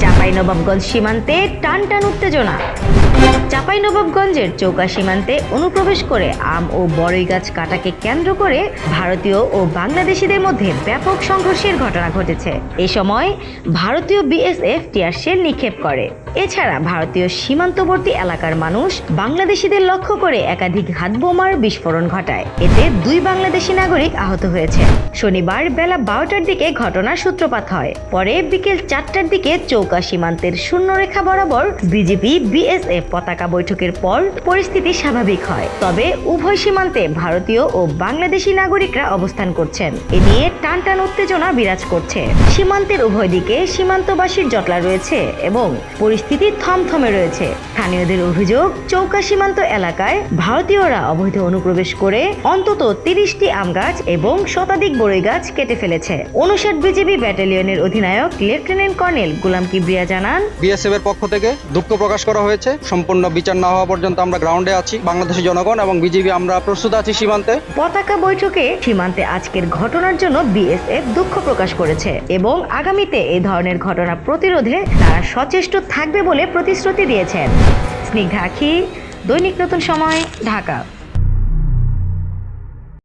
চাঁপাইনবাবগঞ্জ সীমান্তে টান টান উত্তেজনা চাঁপাইনবাবগঞ্জের চৌকা সীমান্তে অনুপ্রবেশ করে আম ও বড়ই গাছ কাটাকে কেন্দ্র করে ভারতীয় ও বাংলাদেশিদের মধ্যে ব্যাপক সংঘর্ষের ঘটনা ঘটেছে। এ সময় ভারতীয় বিএসএফ টিয়ার নিক্ষেপ করে। এছাড়া ভারতীয় সীমান্তবর্তী এলাকার মানুষ বাংলাদেশিদের লক্ষ্য করে একাধিক হাতবোমার বিস্ফোরণ ঘটায়। এতে দুই বাংলাদেশি নাগরিক আহত হয়েছে। শনিবার বেলা বারোটার দিকে ঘটনার সূত্রপাত হয়। পরে বিকেল চারটার দিকে চৌকা সীমান্তের শূন্যরেখা বরাবর বিজেপি, বিএসএফ পতাকা বৈঠকের পর পরিস্থিতি স্বাভাবিক হয়। তবে উভয় সীমান্তে ভারতীয় ও বাংলাদেশি নাগরিকরা অবস্থান করছেন। এ নিয়ে টান টান উত্তেজনা বিরাজ করছে। সীমান্তের উভয় দিকে সীমান্তবাসীর জটলা রয়েছে এবং পরিস্থিতি থমথমে রয়েছে। স্থানীয়দের অভিযোগ চৌকা সীমান্ত এলাকায় ভারতীয়রা অবৈধ অনুপ্রবেশ করে অন্তত তিরিশটি আম গাছ এবং শতাধিক বড়ই গাছ কেটে ফেলেছে। উনষাট বিজেপি ব্যাটালিয়নের অধিনায়ক লেফটেন্যান্ট কর্নেল গুলাম কিবরিয়া জানান বিএসএফ এর পক্ষ থেকে দুঃখ প্রকাশ করা হয়েছে। সম্পূর্ণ বিচার না হওয়া পর্যন্ত আমরা গ্রাউন্ডে আছি। বাংলাদেশি জনগণ এবং বিজেপি আমরা প্রস্তুত আছি সীমান্তে। পতাকা বৈঠকে সীমান্তে আজকের ঘটনার জন্য বিএসএফ দুঃখ প্রকাশ করেছে এবং আগামীতে এই ধরনের ঘটনা প্রতিরোধে তারা সচেষ্ট থাকবে বলে প্রতিশ্রুতি দিয়েছেন। স্নিগ্ধা আখি দৈনিক নতুন সময় ঢাকা।